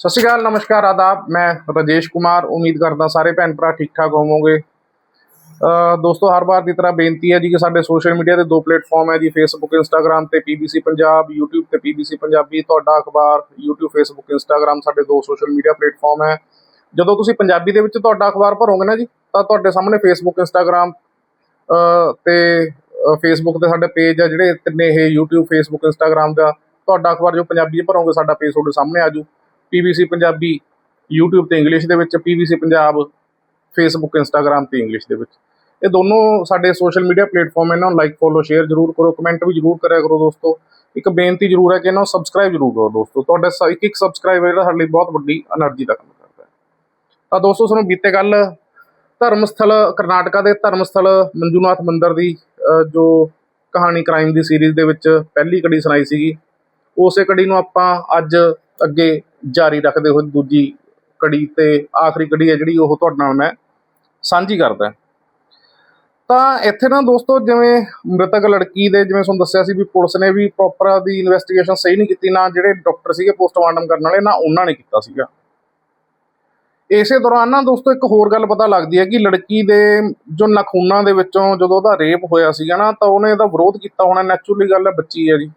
ਸਤਿ ਸ਼੍ਰੀ ਅਕਾਲ, ਨਮਸਕਾਰ, ਆਦਾਬ। ਮੈਂ ਰਾਜੇਸ਼ ਕੁਮਾਰ। ਉਮੀਦ ਕਰਦਾ ਸਾਰੇ ਭੈਣ ਭਰਾ ਠੀਕ ਠਾਕ ਹੋਵੋਗੇ ਦੋਸਤੋ, ਹਰ ਵਾਰ ਦੀ ਤਰ੍ਹਾਂ ਬੇਨਤੀ ਹੈ ਜੀ ਕਿ ਸਾਡੇ ਸੋਸ਼ਲ ਮੀਡੀਆ ਦੇ ਦੋ ਪਲੇਟਫਾਰਮ ਹੈ ਜੀ ਫੇਸਬੁੱਕ ਇੰਸਟਾਗ੍ਰam ਤੇ ਪੀਬੀਸੀ ਪੰਜਾਬ YouTube ਤੇ ਪੀਬੀਸੀ ਪੰਜਾਬੀ ਤੁਹਾਡਾ ਅਖਬਾਰ, YouTube, Facebook, Instagram ਸਾਡੇ ਦੋ ਸੋਸ਼ਲ ਮੀਡੀਆ ਪਲੇਟਫਾਰਮ ਹੈ। ਜਦੋਂ ਤੁਸੀਂ ਪੰਜਾਬੀ ਦੇ ਵਿੱਚ ਤੁਹਾਡਾ ਅਖਬਾਰ ਭਰੋਗੇ ਨਾ ਜੀ, ਤਾਂ ਤੁਹਾਡੇ ਸਾਹਮਣੇ ਫੇਸਬੁੱਕ Instagram ਅਹ ਤੇ ਫੇਸਬੁੱਕ ਤੇ ਸਾਡੇ ਪੇਜ ਆ ਜਿਹੜੇ ਤਿੰਨੇ ਇਹ YouTube, Facebook, Instagram ਦਾ। ਤੁਹਾਡਾ ਅਖਬਾਰ ਜੋ ਪੰਜਾਬੀ ਭਰੋਗੇ, ਸਾਡਾ ਪੇਜ ਤੁਹਾਡੇ ਸਾਹਮਣੇ ਆਜੂ ਪੀਬੀਸੀ ਪੰਜਾਬੀ YouTube ਤੇ ਇੰਗਲਿਸ਼ ਦੇ ਵਿੱਚ, ਪੀਬੀਸੀ ਪੰਜਾਬ, Facebook, Instagram ਤੇ ਇੰਗਲਿਸ਼ ਦੇ ਵਿੱਚ। ਇਹ ਦੋਨੋਂ ਸਾਡੇ ਸੋਸ਼ਲ ਮੀਡੀਆ ਪਲੇਟਫਾਰਮ ਇਹਨਾਂ ਨੂੰ ਲਾਈਕ ਫੋਲੋ ਸ਼ੇਅਰ ਜ਼ਰੂਰ ਕਰੋ ਕਮੈਂਟ ਵੀ ਜ਼ਰੂਰ ਕਰਿਆ ਕਰੋ ਦੋਸਤੋ। ਇੱਕ ਬੇਨਤੀ ਜ਼ਰੂਰ ਹੈ ਕਿ ਇਹਨਾਂ ਨੂੰ ਸਬਸਕ੍ਰਾਈਬ ਜ਼ਰੂਰ ਕਰੋ ਦੋਸਤੋ। ਤੁਹਾਡੇ ਤੁਹਾਡਾ ਇੱਕ ਇੱਕ ਸਬਸਕ੍ਰਾਈਬ ਜਿਹੜਾ ਸਾਡੇ ਲਈ ਬਹੁਤ ਵੱਡੀ એનર્ਜੀ ਦਾ ਕੰਮ ਕਰਦਾ ਹੈ। ਤਾਂ ਦੋਸਤੋ ਸਾਨੂੰ ਬੀਤੇ ਗੱਲ ਧਰਮ ਸਥਲ ਕਰਨਾਟਕਾ ਦੇ ਧਰਮ ਸਥਲ ਮੰਜੂਨਾਥ ਮੰਦਰ ਦੀ ਜੋ ਕਹਾਣੀ ਕ੍ਰਾਈਮ ਦੀ ਸੀਰੀਜ਼ ਦੇ ਵਿੱਚ ਪਹਿਲੀ ਕੜੀ ਸੁਣਾਈ ਸੀਗੀ, ਉਸੇ ਕੜੀ ਨੂੰ ਆਪਾਂ ਅੱਜ ਅੱਗੇ ਜਾਰੀ ਰੱਖਦੇ ਹੋਏ ਦੂਜੀ ਕੜੀ ਤੇ ਆਖਰੀ ਕੜੀ ਹੈ ਜਿਹੜੀ ਉਹ ਤੁਹਾਡੇ ਨਾਲ ਮੈਂ ਸਾਂਝੀ ਕਰਦਾ। ਤਾਂ ਇੱਥੇ ਨਾ ਦੋਸਤੋ, ਜਿਵੇਂ ਮ੍ਰਿਤਕ ਲੜਕੀ ਦੇ ਜਿਵੇਂ ਤੁਹਾਨੂੰ ਦੱਸਿਆ ਸੀ ਵੀ ਪੁਲਿਸ ਨੇ ਵੀ ਪ੍ਰੋਪਰ ਦੀ ਇਨਵੈਸਟੀਗੇਸ਼ਨ ਸਹੀ ਨਹੀਂ ਕੀਤੀ, ਨਾ ਜਿਹੜੇ ਡਾਕਟਰ ਸੀਗੇ ਪੋਸਟਮਾਰਟਮ ਕਰਨ ਵਾਲੇ, ਨਾ ਉਹਨਾਂ ਨੇ ਕੀਤਾ ਸੀਗਾ। ਇਸੇ ਦੌਰਾਨ ਨਾ ਦੋਸਤੋ, ਇੱਕ ਹੋਰ ਗੱਲ ਪਤਾ ਲੱਗਦੀ ਹੈ ਕਿ ਲੜਕੀ ਦੇ ਜੋ ਨਖੂਨਾਂ ਦੇ ਵਿੱਚੋਂ ਜਦੋਂ ਉਹਦਾ ਰੇਪ ਹੋਇਆ ਸੀਗਾ ਨਾ, ਤਾਂ ਉਹਨੇ ਇਹਦਾ ਵਿਰੋਧ ਕੀਤਾ ਹੋਣਾ ਨੈਚੁਰਲੀ ਗੱਲ ਹੈ ਬੱਚੀ ਹੈ ਜੀ।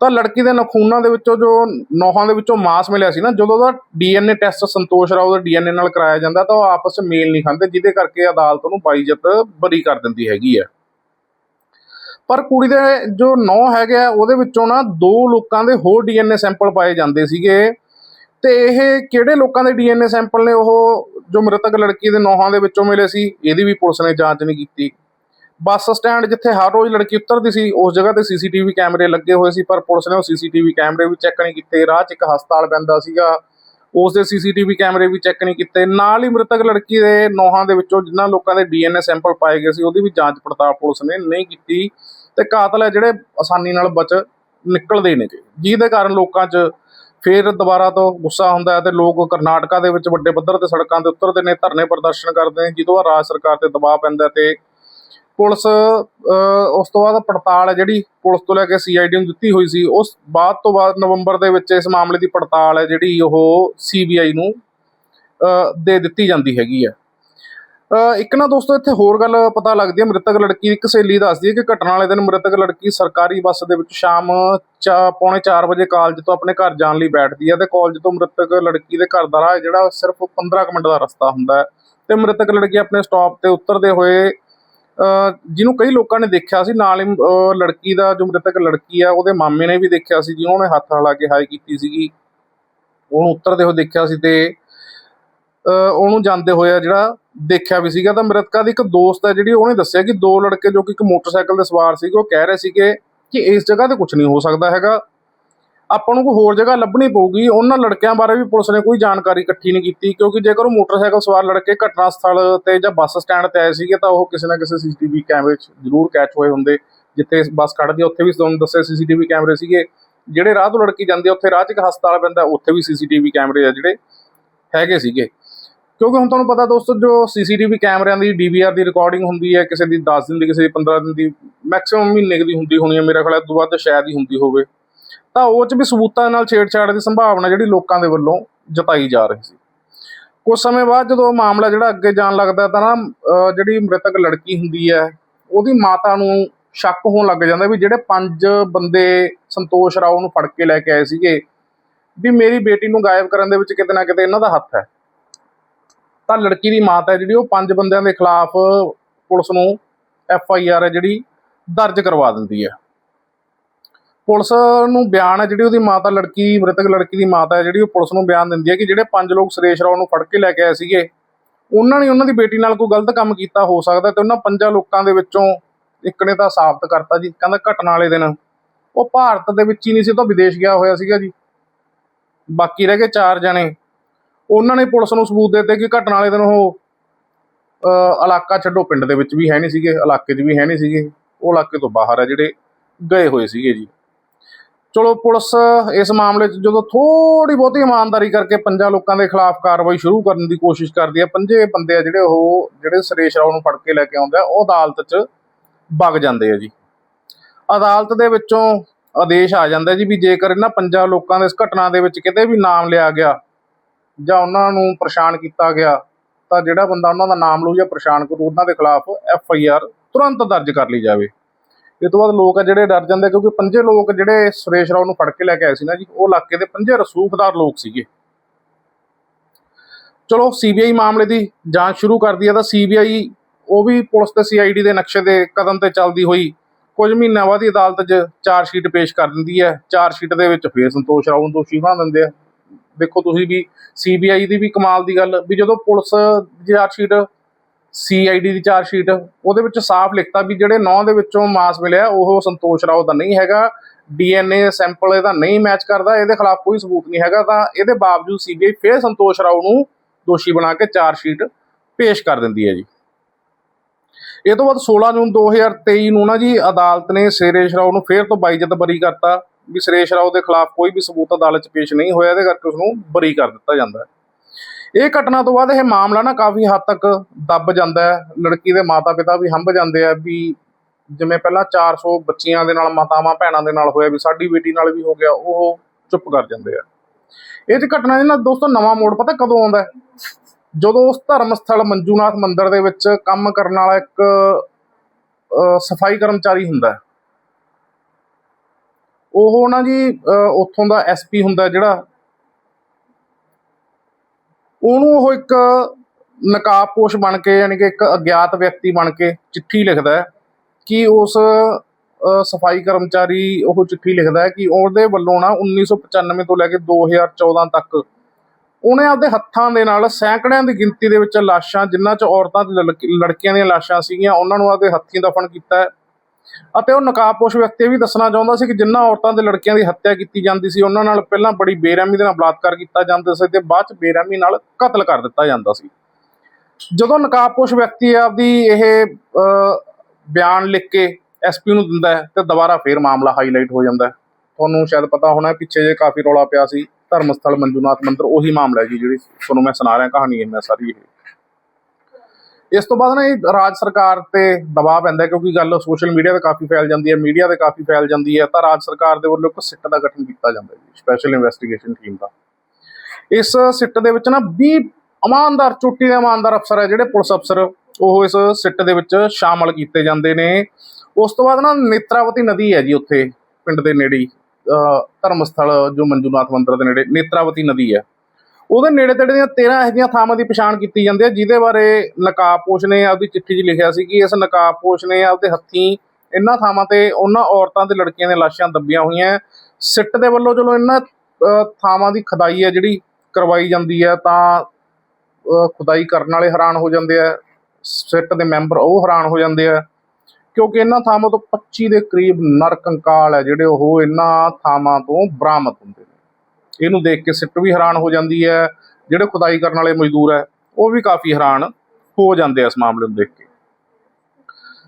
ਤਾਂ ਲੜਕੀ ਦੇ ਨਖੂਨਾਂ ਦੇ ਵਿੱਚੋਂ ਜੋ ਨੋਹਾਂ ਦੇ ਵਿੱਚੋਂ ਮਾਸ ਮਿਲਿਆ ਸੀ ਨਾ, ਜਦੋਂ ਉਹਦਾ ਡੀਐਨਏ ਟੈਸਟ ਸੰਤੋਸ਼ ਰਾਓ ਦੇ ਡੀਐਨਏ ਨਾਲ ਕਰਾਇਆ ਜਾਂਦਾ, ਤਾਂ ਉਹ ਆਪਸ ਵਿੱਚ ਮੇਲ ਨਹੀਂ ਖਾਂਦੇ, ਜਿਹਦੇ ਕਰਕੇ ਅਦਾਲਤ ਉਹਨੂੰ ਬਾਈਜਤ ਬਰੀ ਕਰ ਦਿੰਦੀ ਹੈਗੀ ਹੈ। ਪਰ ਕੁੜੀ ਦੇ ਜੋ ਨੌ ਹੈਗੇ ਆ, ਉਹਦੇ ਵਿੱਚੋਂ ਨਾ ਦੋ ਲੋਕਾਂ ਦੇ ਹੋਰ ਡੀਐਨਏ ਸੈਂਪਲ ਪਾਏ ਜਾਂਦੇ ਸੀਗੇ। ਤੇ ਇਹ ਕਿਹੜੇ ਲੋਕਾਂ ਦੇ ਡੀਐਨਏ ਸੈਂਪਲ ਨੇ? ਉਹ ਜੋ ਮ੍ਰਿਤਕ ਲੜਕੀ ਦੇ ਨੌਹਾਂ ਦੇ ਵਿੱਚੋਂ ਮਿਲੇ ਸੀ, ਇਹਦੀ ਵੀ ਪੁਲਿਸ ਨੇ ਜਾਂਚ ਨਹੀਂ ਕੀਤੀ। ਬੱਸ ਸਟੈਂਡ ਜਿੱਥੇ ਹਰ ਰੋਜ਼ ਲੜਕੀ ਉਤਰਦੀ ਸੀ, ਉਸ ਜਗ੍ਹਾ ਤੇ ਸੀਸੀਟੀਵੀ ਕੈਮਰੇ ਲੱਗੇ ਹੋਏ ਸੀ, ਪਰ ਪੁਲਿਸ ਨੇ ਉਹ ਸੀਸੀਟੀਵੀ ਕੈਮਰੇ ਵੀ ਚੈੱਕ ਨਹੀਂ ਕੀਤੇ। ਰਾਹ 'ਚ ਇੱਕ ਹਸਪਤਾਲ ਪੈਂਦਾ ਸੀਗਾ, ਉਸ ਦੇ ਸੀਸੀਟੀਵੀ ਕੈਮਰੇ ਵੀ ਚੈੱਕ ਨਹੀਂ ਕੀਤੇ। ਨਾਲ ਹੀ ਮ੍ਰਿਤਕ ਲੜਕੀ ਦੇ ਨੋਹਾਂ ਦੇ ਵਿੱਚੋਂ ਜਿਨ੍ਹਾਂ ਲੋਕਾਂ ਦੇ ਡੀਐਨਏ ਸੈਂਪਲ ਪਾਏ ਗਏ ਸੀ, ਉਹਦੀ ਵੀ ਜਾਂਚ ਪੜਤਾਲ ਪੁਲਿਸ ਨੇ ਨਹੀਂ ਕੀਤੀ ਤੇ ਕਾਤਲ ਹੈ ਜਿਹੜੇ ਆਸਾਨੀ ਨਾਲ ਬਚ ਨਿਕਲਦੇ ਨੇ ਜਿਹਦੇ ਕਾਰਨ ਲੋਕਾਂ 'ਚ ਫਿਰ ਦੁਬਾਰਾ ਤੋਂ ਗੁੱਸਾ ਹੁੰਦਾ ਹੈ ਤੇ ਲੋਕ ਕਰਨਾਟਕਾ ਦੇ ਵਿੱਚ ਵੱਡੇ ਪੱਧਰ ਤੇ ਸੜਕਾਂ ਤੇ ਉਤਰਦੇ ਨੇ, ਧਰਨੇ ਪ੍ਰਦਰਸ਼ਨ ਕਰਦੇ ਨੇ ਜਦੋਂ ਰਾਜ ਸਰਕਾਰ ਤੇ ਦਬਾਅ ਪੈਂਦਾ ਤੇ ਪੁਲਿਸ ਉਸ ਤੋਂ ਬਾਅਦ ਪੜਤਾਲ ਹੈ ਜਿਹੜੀ ਪੁਲਿਸ ਤੋਂ ਲੈ ਕੇ ਸੀਆਈਡੀ ਨੂੰ ਦਿੱਤੀ ਹੋਈ ਸੀ, ਉਸ ਬਾਅਦ ਤੋਂ ਬਾਅਦ ਨਵੰਬਰ ਦੇ ਵਿੱਚ ਇਸ ਮਾਮਲੇ ਦੀ ਪੜਤਾਲ ਹੈ ਜਿਹੜੀ ਉਹ ਸੀਬੀਆਈ ਨੂੰ ਦੇ ਦਿੱਤੀ ਜਾਂਦੀ ਹੈਗੀ ਹੈ। ਇੱਕ ਨਾ ਦੋਸਤੋ, ਇੱਥੇ ਹੋਰ ਗੱਲ ਪਤਾ ਲੱਗਦੀ ਹੈ, ਮ੍ਰਿਤਕ ਲੜਕੀ ਇੱਕ ਸਹੇਲੀ ਦੱਸਦੀ ਹੈ ਕਿ ਘਟਨਾ ਵਾਲੇ ਦਿਨ ਮ੍ਰਿਤਕ ਲੜਕੀ ਸਰਕਾਰੀ ਬੱਸ ਦੇ ਵਿੱਚ ਸ਼ਾਮ ਚਾ, ਪੌਣੇ 4 ਵਜੇ ਕਾਲਜ ਤੋਂ ਆਪਣੇ ਘਰ ਜਾਣ ਲਈ ਬੈਠਦੀ ਹੈ ਤੇ ਕਾਲਜ ਤੋਂ ਮ੍ਰਿਤਕ ਲੜਕੀ ਦੇ ਘਰ ਦਾ ਰਾਹ ਜਿਹੜਾ ਸਿਰਫ 15 ਕੁ ਮਿੰਟ ਦਾ ਰਸਤਾ ਹੁੰਦਾ ਹੈ ਤੇ ਮ੍ਰਿਤਕ ਲੜਕੀ ਆਪਣੇ ਸਟਾਪ ਤੇ ਉਤਰਦੇ ਹੋਏ ਜਿਹਨੂੰ ਕਈ ਲੋਕਾਂ ਨੇ ਦੇਖਿਆ ਸੀ, ਨਾਲ ਹੀ ਲੜਕੀ ਦਾ, ਜੋ ਮ੍ਰਿਤਕ ਲੜਕੀ ਆ, ਉਹਦੇ ਮਾਮੇ ਨੇ ਵੀ ਦੇਖਿਆ ਸੀ ਜਿਹਨਾਂ ਨੇ ਹੱਥ ਹਿਲਾ ਕੇ ਹਾਈ ਕੀਤੀ ਸੀਗੀ। ਉਹਨੂੰ ਉਤਰਦੇ ਹੋਏ ਦੇਖਿਆ ਸੀ ਤੇ, ਅਹ, ਉਹਨੂੰ ਜਾਂਦੇ ਹੋਇਆ ਜਿਹੜਾ ਦੇਖਿਆ ਵੀ ਸੀਗਾ, ਤਾਂ ਮ੍ਰਿਤਕਾ ਦੀ ਇੱਕ ਦੋਸਤ ਹੈ ਜਿਹੜੀ, ਉਹਨੇ ਦੱਸਿਆ ਕਿ ਦੋ ਲੜਕੇ ਜੋ ਕਿ ਇੱਕ ਮੋਟਰਸਾਈਕਲ ਤੇ ਸਵਾਰ ਸੀਗੇ, ਉਹ ਕਹਿ ਰਹੇ ਸੀਗੇ ਕਿ ਇਸ ਜਗ੍ਹਾ ਤੇ ਕੁਝ ਨਹੀਂ ਹੋ ਸਕਦਾ ਹੈਗਾ। ਆਪਾਂ ਨੂੰ ਕੋਈ ਹੋਰ ਜਗ੍ਹਾ ਲੱਭਣੀ ਪਊਗੀ। ਉਹਨਾਂ ਲੜਕਿਆਂ ਬਾਰੇ ਵੀ ਪੁਲਿਸ ਨੇ ਕੋਈ ਜਾਣਕਾਰੀ ਇਕੱਠੀ ਨਹੀਂ ਕੀਤੀ, ਕਿਉਂਕਿ ਜੇਕਰ ਉਹ ਮੋਟਰਸਾਈਕਲ ਸਵਾਰ ਲੜਕੇ ਘਟਨਾ ਸਥਲ ਤੇ ਜਾਂ ਬੱਸ ਸਟੈਂਡ ਤੇ ਆਏ ਸੀਗੇ, ਤਾਂ ਉਹ ਕਿਸੇ ਨਾ ਕਿਸੇ ਸੀਸੀਟੀਵੀ ਕੈਮਰੇ 'ਚ ਜ਼ਰੂਰ ਕੈਚ ਹੋਏ ਹੁੰਦੇ। ਜਿੱਥੇ ਬੱਸ ਖੜਦੀ ਉੱਥੇ ਵੀ ਤੁਹਾਨੂੰ ਦੱਸਿਆ ਸੀਸੀਟੀਵੀ ਕੈਮਰੇ ਸੀਗੇ। ਜਿਹੜੇ ਰਾਹ ਤੋਂ ਲੜਕੀ ਜਾਂਦੀ ਉੱਥੇ ਰਾਹ 'ਚ ਇੱਕ ਹਸਪਤਾਲ ਪੈਂਦਾ, ਉੱਥੇ ਵੀ ਸੀਸੀਟੀਵੀ ਕੈਮਰੇ ਆ ਜਿਹੜੇ ਹੈਗੇ ਸੀਗੇ। ਕਿਉਂਕਿ ਹੁਣ ਤੁਹਾਨੂੰ ਪਤਾ ਦੋਸਤੋ, ਜੋ ਸੀਸੀਟੀਵੀ ਕੈਮਰਿਆਂ ਦੀ ਡੀਵੀਆਰ ਦੀ ਰਿਕਾਰਡਿੰਗ ਹੁੰਦੀ ਹੈ, ਕਿਸੇ ਦੀ 10 ਦਿਨ ਦੀ, ਕਿਸੇ ਦੀ 15 ਦਿਨ ਦੀ ਮੈਕਸਿਮਮ ਮਹੀਨੇ ਦੀ ਹੁੰਦੀ ਹੋਣੀ ਹੈ, ਮੇਰਾ ਖਿਆਲ ਹੈ ਤੋਂ ਵੱਧ ਸ਼ਾਇਦ ਹੀ ਹੁੰਦੀ ਹੋਵੇ। ਤਾਂ ਉਹ ਚ ਵੀ ਸਬੂਤਾਂ ਨਾਲ ਛੇੜਛਾੜ ਦੀ ਸੰਭਾਵਨਾ ਜਿਹੜੀ ਲੋਕਾਂ ਦੇ ਵੱਲੋਂ ਜਤਾਈ ਜਾ ਰਹੀ ਸੀ। ਕੁਝ ਸਮੇਂ ਬਾਅਦ ਜਦੋਂ ਉਹ ਮਾਮਲਾ ਜਿਹੜਾ ਅੱਗੇ ਜਾਣ ਲੱਗਦਾ ਤਾਂ ਨਾ ਜਿਹੜੀ ਮ੍ਰਿਤਕ ਲੜਕੀ ਹੁੰਦੀ ਹੈ, ਉਹਦੀ ਮਾਤਾ ਨੂੰ ਸ਼ੱਕ ਹੋਣ ਲੱਗ ਜਾਂਦਾ ਵੀ ਜਿਹੜੇ ਪੰਜ ਬੰਦੇ ਸੰਤੋਸ਼ ਰਾਓ ਨੂੰ ਫੜ ਕੇ ਲੈ ਕੇ ਆਏ ਸੀਗੇ, ਵੀ ਮੇਰੀ ਬੇਟੀ ਨੂੰ ਗਾਇਬ ਕਰਨ ਦੇ ਵਿੱਚ ਕਿਤੇ ਨਾ ਕਿਤੇ ਇਹਨਾਂ ਦਾ ਹੱਥ ਹੈ। ਤਾਂ ਲੜਕੀ ਦੀ ਮਾਤਾ ਹੈ ਜਿਹੜੀ, ਉਹ ਪੰਜ ਬੰਦਿਆਂ ਦੇ ਖਿਲਾਫ ਪੁਲਿਸ ਨੂੰ ਐਫ ਆਈ ਆਰ ਹੈ ਜਿਹੜੀ ਦਰਜ ਕਰਵਾ ਦਿੰਦੀ ਹੈ। ਪੁਲਿਸ ਨੂੰ ਬਿਆਨ ਹੈ ਜਿਹੜੀ ਉਹਦੀ ਮਾਤਾ ਲੜਕੀ, ਮ੍ਰਿਤਕ ਲੜਕੀ ਦੀ ਮਾਤਾ ਹੈ ਜਿਹੜੀ ਉਹ ਪੁਲਿਸ ਨੂੰ ਬਿਆਨ ਦਿੰਦੀ ਹੈ ਕਿ ਜਿਹੜੇ ਪੰਜ ਲੋਕ ਸੁਰੇਸ਼ ਰਾਓ ਨੂੰ ਫੜ ਕੇ ਲੈ ਕੇ ਆਏ ਸੀਗੇ, ਉਹਨਾਂ ਨੇ ਉਹਨਾਂ ਦੀ ਬੇਟੀ ਨਾਲ ਕੋਈ ਗਲਤ ਕੰਮ ਕੀਤਾ ਹੋ ਸਕਦਾ ਤੇ ਉਹਨਾਂ ਪੰਜਾਂ ਲੋਕਾਂ ਦੇ ਵਿੱਚੋਂ ਇੱਕ ਨੇ ਤਾਂ ਸਾਬਤ ਕਰਤਾ ਜੀ, ਕਹਿੰਦਾ ਘਟਨਾ ਵਾਲੇ ਦਿਨ। ਉਹ ਭਾਰਤ ਦੇ ਵਿੱਚ ਹੀ ਨਹੀਂ ਸੀ ਤਾਂ ਵਿਦੇਸ਼ ਗਿਆ ਹੋਇਆ ਸੀਗਾ ਜੀ। ਬਾਕੀ ਰਹਿ ਗਏ ਚਾਰ ਜਣੇ। ਉਹਨਾਂ ਨੇ ਪੁਲਿਸ ਨੂੰ ਸਬੂਤ ਦਿੱਤੇ ਕਿ ਘਟਨਾ ਵਾਲੇ ਦਿਨ ਉਹ ਇਲਾਕਾ ਛੱਡੋ, ਪਿੰਡ ਦੇ ਵਿੱਚ ਵੀ ਹੈ ਨਹੀਂ ਸੀਗੇ, ਇਲਾਕੇ 'ਚ ਵੀ ਹੈ ਨਹੀਂ ਸੀਗੇ। ਉਹ ਇਲਾਕੇ ਤੋਂ ਬਾਹਰ ਆ ਜਿਹੜੇ ਗਏ ਹੋਏ ਸੀਗੇ ਜੀ। ਚਲੋ ਪੁਲਿਸ ਇਸ ਮਾਮਲੇ 'ਚ ਜਦੋਂ ਥੋੜੀ ਬਹੁਤੀ ਇਮਾਨਦਾਰੀ ਕਰਕੇ ਪੰਜਾਂ ਲੋਕਾਂ ਦੇ ਖਿਲਾਫ ਕਾਰਵਾਈ ਸ਼ੁਰੂ ਕਰਨ ਦੀ ਕੋਸ਼ਿਸ਼ ਕਰਦੀ ਹੈ ਪੰਜੇ ਬੰਦੇ ਆ ਜਿਹੜੇ ਉਹ, ਜਿਹੜੇ ਸੁਰੇਸ਼ ਰਾਓ ਨੂੰ ਫੜ ਕੇ ਲੈ ਕੇ ਆਉਂਦੇ ਆ, ਉਹ ਅਦਾਲਤ 'ਚ ਵਗ ਜਾਂਦੇ ਆ ਜੀ। ਅਦਾਲਤ ਦੇ ਵਿੱਚੋਂ ਆਦੇਸ਼ ਆ ਜਾਂਦਾ ਜੀ ਵੀ ਜੇਕਰ ਇਹਨਾਂ ਪੰਜਾਂ ਲੋਕਾਂ ਦੇ ਇਸ ਘਟਨਾ ਦੇ ਵਿੱਚ ਕਿਤੇ ਵੀ ਨਾਮ ਲਿਆ ਗਿਆ ਜਾਂ ਉਹਨਾਂ ਨੂੰ ਪਰੇਸ਼ਾਨ ਕੀਤਾ ਗਿਆ, ਤਾਂ ਜਿਹੜਾ ਬੰਦਾ ਉਹਨਾਂ ਦਾ ਨਾਮ ਲਊ ਜਾਂ ਪਰੇਸ਼ਾਨ ਕਰੂ, ਉਹਨਾਂ ਦੇ ਖਿਲਾਫ ਐਫ ਆਈ ਆਰ ਤੁਰੰਤ ਦਰਜ ਕਰ ਲਈ ਜਾਵੇ। ਇਹ ਤੋਂ ਬਾਅਦ ਲੋਕ ਆ ਜਿਹੜੇ ਡਰ ਜਾਂਦੇ ਕਿਉਂਕਿ ਪੰਜੇ ਲੋਕ ਜਿਹੜੇ ਸੁਰੇਸ਼ ਰਾਓ ਨੂੰ ਫੜ ਕੇ ਲੈ ਕੇ ਆਏ ਸੀ ਨਾ ਜੀ, ਉਹ ਇਲਾਕੇ ਦੇ ਪੰਜੇ ਰਸੂਖਦਾਰ ਲੋਕ ਸੀਗੇ। ਚਲੋ ਸੀਬੀਆਈ ਮਾਮਲੇ ਦੀ ਜਾਂਚ ਸ਼ੁਰੂ ਕਰਦੀ ਹੈ ਤਾਂ ਸੀਬੀਆਈ ਉਹ ਵੀ ਪੁਲਿਸ ਤੇ ਸੀਆਈਡੀ ਦੇ ਨਕਸ਼ੇ ਦੇ ਕਦਮ ਤੇ ਚੱਲਦੀ ਹੋਈ ਕੁਝ ਮਹੀਨਿਆਂ ਬਾਅਦ ਹੀ ਅਦਾਲਤ 'ਚ ਚਾਰਜ ਸ਼ੀਟ ਪੇਸ਼ ਕਰ ਦਿੰਦੀ ਹੈ। ਚਾਰਜ ਸ਼ੀਟ ਦੇ ਵਿੱਚ ਫੇਰ ਸੰਤੋਸ਼ ਰਾਓ ਨੂੰ ਦੋਸ਼ੀ ਬਣਾ ਦਿੰਦੇ ਆ। ਦੇਖੋ ਤੁਸੀਂ ਵੀ ਸੀਬੀਆਈ ਦੀ ਵੀ ਕਮਾਲ ਦੀ ਗੱਲ, ਵੀ ਜਦੋਂ ਪੁਲਿਸ ਦੀ ਸ਼ੀਟ ਸੀਆਈਡੀ ਦੀ ਚਾਰਜ ਸ਼ੀਟ ਉਹਦੇ ਵਿੱਚ ਸਾਫ਼ ਲਿਖਤਾ ਵੀ ਜਿਹੜੇ ਨੌ ਦੇ ਵਿੱਚੋਂ ਮਾਸ ਮਿਲਿਆ, ਉਹ ਸੰਤੋਸ਼ ਰਾਓ ਦਾ ਨਹੀਂ ਹੈਗਾ ਡੀਐਨਏ ਸੈਂਪਲ ਇਹਦਾ ਨਹੀਂ ਮੈਚ ਕਰਦਾ, ਇਹਦੇ ਖਿਲਾਫ ਕੋਈ ਸਬੂਤ ਨਹੀਂ ਹੈਗਾ, ਤਾਂ ਇਹਦੇ ਬਾਵਜੂਦ ਸੀਬੀਆਈ ਫੇਰ ਸੰਤੋਸ਼ ਰਾਓ ਨੂੰ ਦੋਸ਼ੀ ਬਣਾ ਕੇ ਚਾਰਜ ਸ਼ੀਟ ਪੇਸ਼ ਕਰ ਦਿੰਦੀ ਹੈ ਜੀ। ਇਹ ਤੋਂ ਬਾਅਦ 16 ਜੂਨ 2023 ਨੂੰ ਨਾ ਜੀ ਅਦਾਲਤ ਨੇ ਸੁਰੇਸ਼ ਰਾਓ ਨੂੰ ਫੇਰ ਤੋਂ ਬਾਈਜਤ ਬਰੀ ਕਰਤਾ, ਵੀ ਸੁਰੇਸ਼ ਰਾਓ ਦੇ ਖਿਲਾਫ ਕੋਈ ਵੀ ਸਬੂਤ ਅਦਾਲਤ 'ਚ ਪੇਸ਼ ਨਹੀਂ ਹੋਇਆ, ਇਹਦੇ ਕਰਕੇ ਉਸ ਨੂੰ ਬਰੀ ਕਰ ਦਿੱਤਾ ਜਾਂਦਾ ਹੈ। ਇਹ ਘਟਨਾ ਤੋਂ ਬਾਅਦ ਇਹ ਮਾਮਲਾ ਨਾ ਕਾਫੀ ਹੱਦ ਤੱਕ ਦੱਬ ਜਾਂਦਾ ਹੈ। ਲੜਕੀ ਦੇ ਮਾਤਾ-ਪਿਤਾ ਵੀ ਹੰਭ ਜਾਂਦੇ ਆ ਵੀ ਜਿਵੇਂ ਪਹਿਲਾਂ 400 ਬੱਚੀਆਂ ਦੇ ਨਾਲ ਮਾਤਾਵਾਂ ਭੈਣਾਂ ਦੇ ਨਾਲ ਹੋਇਆ ਵੀ ਸਾਡੀ ਬੇਟੀ ਨਾਲ ਵੀ ਹੋ ਗਿਆ ਉਹ ਚੁੱਪ ਕਰ ਜਾਂਦੇ ਆ। ਇਹ ਚ ਘਟਨਾ ਜੀ ਨਾ ਦੋਸਤੋ ਨਵਾਂ ਮੋੜ ਪਤਾ ਕਦੋਂ ਆਉਂਦਾ ਜਦੋਂ ਉਸ ਧਰਮ ਸਥਲ ਮੰਜੂਨਾਥ ਮੰਦਿਰ ਦੇ ਵਿੱਚ ਕੰਮ ਕਰਨ ਵਾਲਾ ਇੱਕ ਸਫ਼ਾਈ ਕਰਮਚਾਰੀ ਹੁੰਦਾ ਉਹ ਨਾ ਜੀ ਅਹ, ਉੱਥੋਂ ਦਾ ਐਸਪੀ ਹੁੰਦਾ ਜਿਹੜਾ ਉਹਨੂੰ ਉਹ ਇੱਕ ਨਕਾਬਪੋਸ਼ ਬਣ ਕੇ, ਯਾਨੀ ਕਿ ਇੱਕ ਅਗਿਆਤ ਵਿਅਕਤੀ ਬਣ ਕੇ ਚਿੱਠੀ ਲਿਖਦਾ ਹੈ ਕਿ ਉਸ ਸਫ਼ਾਈ ਕਰਮਚਾਰੀ ਉਹ ਚਿੱਠੀ ਲਿਖਦਾ ਹੈ ਕਿ ਉਹਦੇ ਵੱਲੋਂ ਨਾ 1995 ਤੋਂ ਲੈ ਕੇ 2014 ਤੱਕ ਉਹਨੇ ਆਪਦੇ ਹੱਥਾਂ ਦੇ ਨਾਲ ਸੈਂਕੜਿਆਂ ਦੀ ਗਿਣਤੀ ਦੇ ਵਿੱਚ ਲਾਸ਼ਾਂ ਜਿਨ੍ਹਾਂ 'ਚ ਔਰਤਾਂ ਤੇ ਲੜਕ- ਲੜਕੀਆਂ ਦੀਆਂ ਲਾਸ਼ਾਂ ਸੀਗੀਆਂ, ਉਹਨਾਂ ਨੂੰ ਆਪਦੇ ਹੱਥੀਂ ਦਫਨ ਕੀਤਾ ਹੈ। ਅਤੇ ਉਹ ਨਕਾਬਪੋਸ਼ ਵਿਅਕਤੀ ਵੀ ਦੱਸਣਾ ਚਾਹੁੰਦਾ ਸੀ ਕਿ ਜਿਨ੍ਹਾਂ ਔਰਤਾਂ ਤੇ ਲੜਕੀਆਂ ਦੀ ਹੱਤਿਆ ਕੀਤੀ ਜਾਂਦੀ ਸੀ, ਉਹਨਾਂ ਨਾਲ ਪਹਿਲਾਂ ਬੜੀ ਬੇਰਹਿਮੀ ਦੇ ਨਾਲ ਬਲਾਤਕਾਰ ਕੀਤਾ ਜਾਂਦਾ ਸੀ ਤੇ ਬਾਅਦ 'ਚ ਬੇਰਹਿਮੀ ਨਾਲ ਕਤਲ ਕਰ ਦਿੱਤਾ ਜਾਂਦਾ ਸੀ। ਜਦੋਂ ਨਕਾਬਪੋਸ਼ ਵਿਅਕਤੀ ਆਪਦੀ ਇਹ ਬਿਆਨ ਲਿਖ ਕੇ ਐਸਪੀ ਨੂੰ ਦਿੰਦਾ ਹੈ ਤੇ ਦੁਬਾਰਾ ਫੇਰ ਮਾਮਲਾ ਹਾਈਲਾਈਟ ਹੋ ਜਾਂਦਾ ਹੈ। ਤੁਹਾਨੂੰ ਸ਼ਾਇਦ ਪਤਾ ਹੋਣਾ ਪਿੱਛੇ ਜੇ ਕਾਫੀ ਰੌਲਾ ਪਿਆ ਸੀ ਧਰਮ ਸਥਲ ਮੰਜੂਨਾਥ ਮੰਦਿਰ, ਉਹੀ ਮਾਮਲਾ ਹੈ ਜੀ ਜਿਹੜੀ ਤੁਹਾਨੂੰ ਮੈਂ ਸੁਣਾ ਰਿਹਾ, ਕਹਾਣੀ ਹੈ ਮੈਂ ਸਾਰੀ ਇਹ ਇਸ ਤੋਂ ਬਾਅਦ ਨਾ ਇਹ ਰਾਜ ਸਰਕਾਰ ਤੇ ਦਬਾਅ ਪੈਂਦਾ ਕਿਉਂਕਿ ਗੱਲ ਸੋਸ਼ਲ ਮੀਡੀਆ ਤੇ ਕਾਫੀ ਫੈਲ ਜਾਂਦੀ ਹੈ, ਮੀਡੀਆ ਤੇ ਕਾਫੀ ਫੈਲ ਜਾਂਦੀ ਹੈ, ਤਾਂ ਰਾਜ ਸਰਕਾਰ ਦੇ ਵੱਲੋਂ ਇੱਕ ਸਿੱਟ ਦਾ ਗਠਨ ਕੀਤਾ ਜਾਂਦਾ ਹੈ ਜੀ ਸਪੈਸ਼ਲ ਇਨਵੈਸਟੀਗੇਸ਼ਨ ਟੀਮ ਦਾ। ਇਸ ਸਿੱਟ ਦੇ ਵਿੱਚ ਨਾ 20 ਇਮਾਨਦਾਰ, ਚੋਟੀ ਦੇ ਇਮਾਨਦਾਰ ਅਫਸਰ ਹੈ ਜਿਹੜੇ ਪੁਲਿਸ ਅਫਸਰ, ਉਹ ਇਸ ਸਿੱਟ ਦੇ ਵਿੱਚ ਸ਼ਾਮਲ ਕੀਤੇ ਜਾਂਦੇ ਨੇ। ਉਸ ਤੋਂ ਬਾਅਦ ਨਾ ਨੇਤਰਾਵਤੀ ਨਦੀ ਹੈ ਜੀ ਉੱਥੇ, ਪਿੰਡ ਦੇ ਨੇੜੇ ਅਹ ਧਰਮ ਸਥਲ ਜੋ ਮੰਜੂਨਾਥ ਮੰਦਿਰ ਦੇ ਨੇੜੇ, ਨੇਤਰਾਵਤੀ ਨਦੀ ਹੈ। ਉਹਦੇ ਨੇੜੇ ਤੇੜੇ ਦੀਆਂ 13 ਇਹੋ ਜਿਹੀਆਂ ਥਾਵਾਂ ਦੀ ਪਛਾਣ ਕੀਤੀ ਜਾਂਦੀ ਹੈ, ਜਿਹਦੇ ਬਾਰੇ ਨਕਾਬਪੋਸ਼ ਨੇ ਆਪਦੀ ਚਿੱਠੀ 'ਚ ਲਿਖਿਆ ਸੀ ਕਿ ਇਸ ਨਕਾਬਪੋਸ਼ ਨੇ ਆਪਦੇ ਹੱਥੀਂ ਇਹਨਾਂ ਥਾਵਾਂ ਤੇ ਉਹਨਾਂ ਔਰਤਾਂ ਤੇ ਲੜਕੀਆਂ ਦੀਆਂ ਲਾਸ਼ਾਂ ਦੱਬੀਆਂ ਹੋਈਆਂ। ਸਿੱਟ ਦੇ ਵੱਲੋਂ ਚਲੋ ਇਹਨਾਂ ਥਾਵਾਂ ਦੀ ਖੁਦਾਈ ਹੈ, ਜਿਹੜੀ ਕਰਵਾਈ ਜਾਂਦੀ ਹੈ, ਤਾਂ ਖੁਦਾਈ ਕਰਨ ਵਾਲੇ ਹੈਰਾਨ ਹੋ ਜਾਂਦੇ ਆ। ਸਿੱਟ ਦੇ ਮੈਂਬਰ ਉਹ ਹੈਰਾਨ ਹੋ ਜਾਂਦੇ ਆ, ਕਿਉਂਕਿ ਇਹਨਾਂ ਥਾਵਾਂ ਤੋਂ 25 ਦੇ ਕਰੀਬ ਨਰ ਕੰਕਾਲ ਹੈ, ਜਿਹੜੇ ਉਹ ਇਹਨਾਂ ਥਾਵਾਂ ਤੋਂ ਬਰਾਮਦ ਹੁੰਦੇ ਇਹਨੂੰ ਦੇਖ ਕੇ ਸਿੱਟ ਵੀ ਹੈਰਾਨ ਹੋ ਜਾਂਦੀ ਹੈ, ਜਿਹੜੇ ਖੁਦਾਈ ਕਰਨ ਵਾਲੇ ਮਜ਼ਦੂਰ ਹੈ, ਉਹ ਵੀ ਕਾਫੀ ਹੈਰਾਨ ਹੋ ਜਾਂਦੇ ਆ ਇਸ ਮਾਮਲੇ ਨੂੰ ਦੇਖ ਕੇ।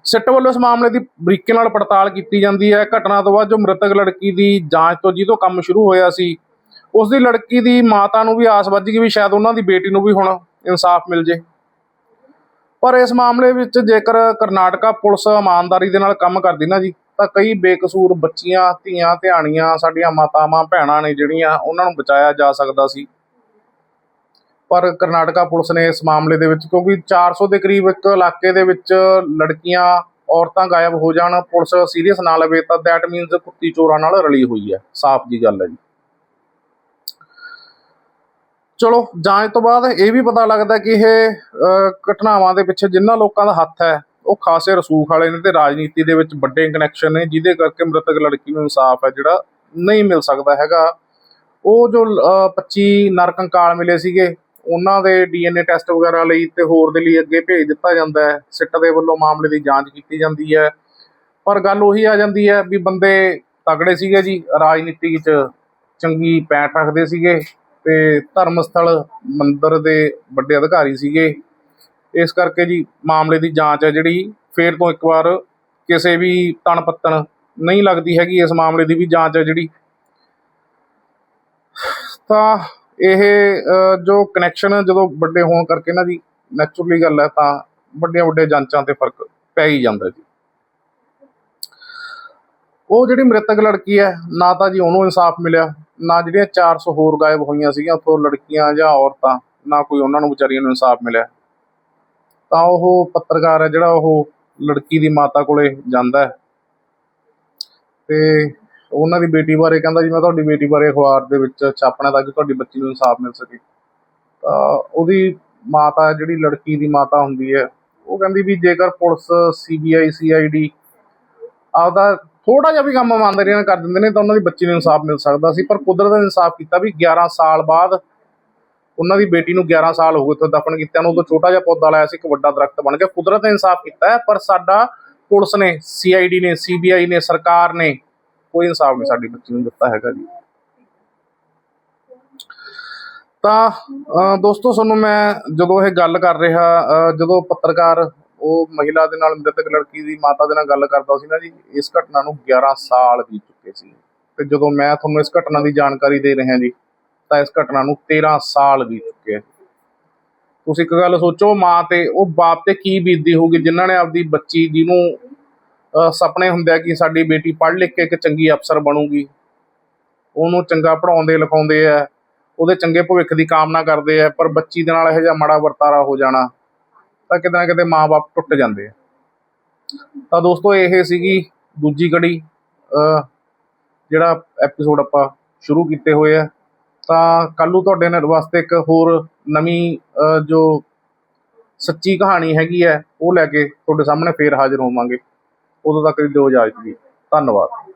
ਸਿੱਟ ਵੱਲੋਂ ਇਸ ਮਾਮਲੇ ਦੀ ਬਰੀਕੇ ਨਾਲ ਪੜਤਾਲ ਕੀਤੀ ਜਾਂਦੀ ਹੈ। ਘਟਨਾ ਤੋਂ ਬਾਅਦ ਜੋ ਮ੍ਰਿਤਕ ਲੜਕੀ ਦੀ ਜਾਂਚ ਤੋਂ ਜਿਹਦੋਂ ਕੰਮ ਸ਼ੁਰੂ ਹੋਇਆ ਸੀ ਉਸ ਦੀ ਲੜਕੀ ਦੀ ਮਾਤਾ ਨੂੰ ਵੀ ਆਸ ਵੱਜ ਗਈ ਵੀ ਸ਼ਾਇਦ ਉਹਨਾਂ ਦੀ ਬੇਟੀ ਨੂੰ ਵੀ ਹੁਣ ਇਨਸਾਫ ਮਿਲ ਜੇ। ਪਰ ਇਸ ਮਾਮਲੇ ਵਿੱਚ ਜੇਕਰ ਕਰਨਾਟਕਾ ਪੁਲਿਸ ਇਮਾਨਦਾਰੀ ਦੇ ਨਾਲ ਕੰਮ ਕਰਦੀ ਨਾ ਜੀ ਤਾਂ ਕਈ ਬੇਕਸੂਰ ਬੱਚੀਆਂ ਧੀਆਂ ਧਿਆਣੀਆਂ ਸਾਡੀਆਂ ਮਾਤਾਵਾਂ ਭੈਣਾਂ ਨੇ ਜਿਹੜੀਆਂ ਉਹਨਾਂ ਨੂੰ ਬਚਾਇਆ ਜਾ ਸਕਦਾ ਸੀ। ਪਰ ਕਰਨਾਟਕਾ ਪੁਲਿਸ ਨੇ ਇਸ ਮਾਮਲੇ ਦੇ ਵਿੱਚ ਕਿਉਂਕਿ 400 ਦੇ ਕਰੀਬ ਇੱਕ ਇਲਾਕੇ ਦੇ ਵਿੱਚ ਲੜਕੀਆਂ ਔਰਤਾਂ ਗਾਇਬ ਹੋ ਜਾਣ ਪੁਲਿਸ ਸੀਰੀਅਸ ਨਾ ਲਵੇ ਤਾਂ ਦੈਟ ਮੀਨਸ ਕੁੱਤੀ ਚੋਰਾਂ ਨਾਲ ਰਲੀ ਹੋਈ ਹੈ। ਸਾਫ਼ ਜੀ ਗੱਲ ਹੈ ਜੀ। ਚਲੋ ਜਾਂਚ ਤੋਂ ਬਾਅਦ ਇਹ ਵੀ ਪਤਾ ਲੱਗਦਾ ਕਿ ਇਹ ਅਹ, ਘਟਨਾਵਾਂ ਦੇ ਪਿੱਛੇ ਜਿਨ੍ਹਾਂ ਲੋਕਾਂ ਦਾ ਹੱਥ ਹੈ ਉਹ ਖਾਸੇ ਰਸੂਖ ਵਾਲੇ ਨੇ ਤੇ ਰਾਜਨੀਤੀ ਦੇ ਵਿੱਚ ਵੱਡੇ ਕਨੈਕਸ਼ਨ ਨੇ ਜਿਹਦੇ ਕਰਕੇ ਮ੍ਰਿਤਕ ਲੜਕੀ ਨੂੰ ਇਨਸਾਫ ਹੈ ਜਿਹੜਾ ਨਹੀਂ ਮਿਲ ਸਕਦਾ ਹੈਗਾ। ਉਹ ਜੋ ਅਹ, 25 ਨਰਕੰਕਾਲ ਮਿਲੇ ਸੀਗੇ ਉਹਨਾਂ ਦੇ ਡੀਐਨਏ ਟੈਸਟ ਵਗੈਰਾ ਲਈ ਤੇ ਹੋਰ ਦੇ ਲਈ ਅੱਗੇ ਭੇਜ ਦਿੱਤਾ ਜਾਂਦਾ ਹੈ। ਸਿੱਟ ਦੇ ਵੱਲੋਂ ਮਾਮਲੇ ਦੀ ਜਾਂਚ ਕੀਤੀ ਜਾਂਦੀ ਹੈ। ਪਰ ਗੱਲ ਉਹੀ ਆ ਜਾਂਦੀ ਹੈ ਵੀ ਬੰਦੇ ਤਗੜੇ ਸੀਗੇ ਜੀ ਰਾਜਨੀਤੀ 'ਚ ਚੰਗੀ ਪੈਠ ਰੱਖਦੇ ਸੀਗੇ ਤੇ ਧਰਮ ਸਥਲ ਮੰਦਰ ਦੇ ਵੱਡੇ ਅਧਿਕਾਰੀ ਸੀਗੇ। ਇਸ ਕਰਕੇ ਜੀ ਮਾਮਲੇ ਦੀ ਜਾਂਚ ਹੈ ਜਿਹੜੀ, ਫੇਰ ਤੋਂ ਇੱਕ ਵਾਰ ਕਿਸੇ ਵੀ ਤਣ ਪੱਤਣ ਨਹੀਂ ਲੱਗਦੀ ਹੈਗੀ, ਇਸ ਮਾਮਲੇ ਦੀ ਵੀ ਜਾਂਚ ਹੈ ਜਿਹੜੀ। ਤਾਂ ਇਹ ਜੋ ਕਨੈਕਸ਼ਨ ਜਦੋਂ ਵੱਡੇ ਹੋਣ ਕਰਕੇ ਨਾ ਜੀ ਨੈਚੁਰਲੀ ਗੱਲ ਹੈ ਤਾਂ ਵੱਡੀਆਂ ਵੱਡੇ ਜਾਂਚਾਂ ਤੇ ਫ਼ਰਕ ਪੈ ਹੀ ਜਾਂਦਾ ਜੀ। ਉਹ ਜਿਹੜੀ ਮ੍ਰਿਤਕ ਲੜਕੀ ਹੈ, ਨਾ ਤਾਂ ਜੀ ਉਹਨੂੰ ਇਨਸਾਫ ਮਿਲਿਆ, ਨਾ ਜਿਹੜੀਆਂ 400 ਹੋਰ ਗਾਇਬ ਹੋਈਆਂ ਸੀਗੀਆਂ, ਉੱਥੋਂ ਲੜਕੀਆਂ ਜਾਂ ਔਰਤਾਂ, ਨਾ ਕੋਈ ਉਹਨਾਂ ਨੂੰ ਵਿਚਾਰੀਆਂ ਨੂੰ ਇਨਸਾਫ ਮਿਲਿਆ। ਤਾਂ ਉਹ ਪੱਤਰਕਾਰ ਹੈ ਜਿਹੜਾ ਉਹ ਲੜਕੀ ਦੀ ਮਾਤਾ ਕੋਲੇ ਜਾਂਦਾ ਤੇ ਉਹਨਾਂ ਦੀ ਬੇਟੀ ਬਾਰੇ ਕਹਿੰਦਾ ਜੀ, ਮੈਂ ਤੁਹਾਡੀ ਬੇਟੀ ਬਾਰੇ ਅਖਬਾਰ ਦੇ ਵਿੱਚ ਛਾਪਣਾ ਤਾਂ ਕਿ ਤੁਹਾਡੀ ਬੱਚੀ ਨੂੰ ਇਨਸਾਫ ਮਿਲ ਸਕੇ। ਤਾਂ ਉਹਦੀ ਮਾਤਾ ਜਿਹੜੀ ਲੜਕੀ ਦੀ ਮਾਤਾ ਹੁੰਦੀ ਹੈ, ਉਹ ਕਹਿੰਦੀ ਵੀ ਜੇਕਰ ਪੁਲਿਸ ਸੀਬੀਆਈ ਸੀਆਈਡੀ ਆਪਦਾ ਥੋੜਾ ਜਿਹਾ ਵੀ ਕੰਮ ਇਮਾਨਦਾਰੀ ਨਾਲ ਕਰ ਦਿੰਦੇ ਨੇ, ਤਾਂ ਉਹਨਾਂ ਦੀ ਬੱਚੀ ਨੂੰ ਇਨਸਾਫ ਮਿਲ ਸਕਦਾ ਸੀ। ਪਰ ਕੁਦਰਤ ਨੇ ਇਨਸਾਫ ਕੀਤਾ ਵੀ 11 ਸਾਲ ਬਾਅਦ ਉਹਨਾਂ ਦੀ ਬੇਟੀ ਨੂੰ 11 ਸਾਲ ਹੋ ਗਏ ਉੱਥੇ ਦਫਨ ਕੀਤਿਆਂ ਨੂੰ, ਉਦੋਂ ਛੋਟਾ ਜਿਹਾ ਪੌਦਾ ਲਾਇਆ ਸੀ, ਇੱਕ ਵੱਡਾ ਦਰਖਤ ਬਣ ਗਿਆ। ਕੁਦਰਤ ਨੇ ਇਨਸਾਫ ਕੀਤਾ ਹੈ, ਪਰ ਸਾਡਾ ਪੁਲਿਸ ਨੇ, ਸੀਆਈਡੀ ਨੇ, ਸੀਬੀਆਈ ਨੇ, ਸਰਕਾਰ ਨੇ ਕੋਈ ਇਨਸਾਫ ਨਹੀਂ ਸਾਡੀ ਬੱਚੀ ਨੂੰ ਦਿੱਤਾ ਹੈਗਾ ਜੀ। ਤਾਂ, ਅਹ, ਦੋਸਤੋ, ਤੁਹਾਨੂੰ ਮੈਂ ਜਦੋਂ ਇਹ ਗੱਲ ਕਰ ਰਿਹਾ, ਅਹ, ਜਦੋਂ ਪੱਤਰਕਾਰ ਉਹ ਮਹਿਲਾ ਦੇ ਨਾਲ ਮ੍ਰਿਤਕ ਲੜਕੀ ਦੀ ਮਾਤਾ ਦੇ ਨਾਲ ਗੱਲ ਕਰਦਾ ਸੀ ਨਾ ਜੀ, ਇਸ ਘਟਨਾ ਨੂੰ 11 ਸਾਲ ਬੀਤ ਚੁੱਕੇ ਸੀ। ਤੇ ਜਦੋਂ ਮੈਂ ਤੁਹਾਨੂੰ ਇਸ ਘਟਨਾ ਦੀ ਜਾਣਕਾਰੀ ਦੇ ਰਿਹਾ ਜੀ ਤਾਂ ਇਸ ਘਟਨਾ ਨੂੰ 13 ਸਾਲ ਬੀਤ ਚੁੱਕੇ ਤੁਸੀਂ ਇੱਕ ਗੱਲ ਸੋਚੋ, ਮਾਂ ਤੇ, ਉਹ ਬਾਪ ਤੇ ਕੀ ਬੀਤਦੀ ਹੋਊਗੀ? ਜਿਨ੍ਹਾਂ ਨੇ ਆਪਦੀ ਬੱਚੀ, ਜਿਹਨੂੰ ਸੁਪਨੇ ਹੁੰਦੇ ਆ ਕਿ ਸਾਡੀ ਬੇਟੀ ਪੜ੍ਹ ਲਿਖ ਕੇ ਇੱਕ ਚੰਗੀ ਅਫਸਰ ਬਣੂਗੀ। ਉਹਨੂੰ ਚੰਗਾ ਪੜਾਉਂਦੇ ਲਿਖਾਉਂਦੇ ਆ। ਉਹਦੇ ਚੰਗੇ ਭਵਿੱਖ ਦੀ ਕਾਮਨਾ ਕਰਦੇ ਆ, ਪਰ ਬੱਚੀ ਦੇ ਨਾਲ ਇਹੋ ਜਿਹਾ ਮਾੜਾ ਵਰਤਾਰਾ ਹੋ ਜਾਣਾ, ਤਾਂ ਕਿਤੇ ਨਾ ਕਿਤੇ ਮਾਪੇ ਟੁੱਟ ਜਾਂਦੇ ਆ। ਤਾਂ ਦੋਸਤੋ, ਇਹ ਸੀਗੀ ਦੂਜੀ ਕੜੀ ਅਹ, ਜਿਹੜਾ ਐਪੀਸੋਡ ਆਪਾਂ ਸ਼ੁਰੂ ਕੀਤੇ ਹੋਏ ਆ। ਤਾਂ ਕੱਲ ਨੂੰ ਤੁਹਾਡੇ ਨਾਲ ਵਾਸਤੇ ਇੱਕ ਹੋਰ ਨਵੀਂ ਅਹ ਜੋ ਸੱਚੀ ਕਹਾਣੀ ਹੈਗੀ ਹੈ, ਉਹ ਲੈ ਕੇ ਤੁਹਾਡੇ ਸਾਹਮਣੇ ਫੇਰ ਹਾਜ਼ਰ ਹੋਵਾਂਗੇ। ਉਦੋਂ ਤੱਕ ਦੀ ਦਿਓ ਇਜਾਜ਼ਤ ਜੀ। ਧੰਨਵਾਦ।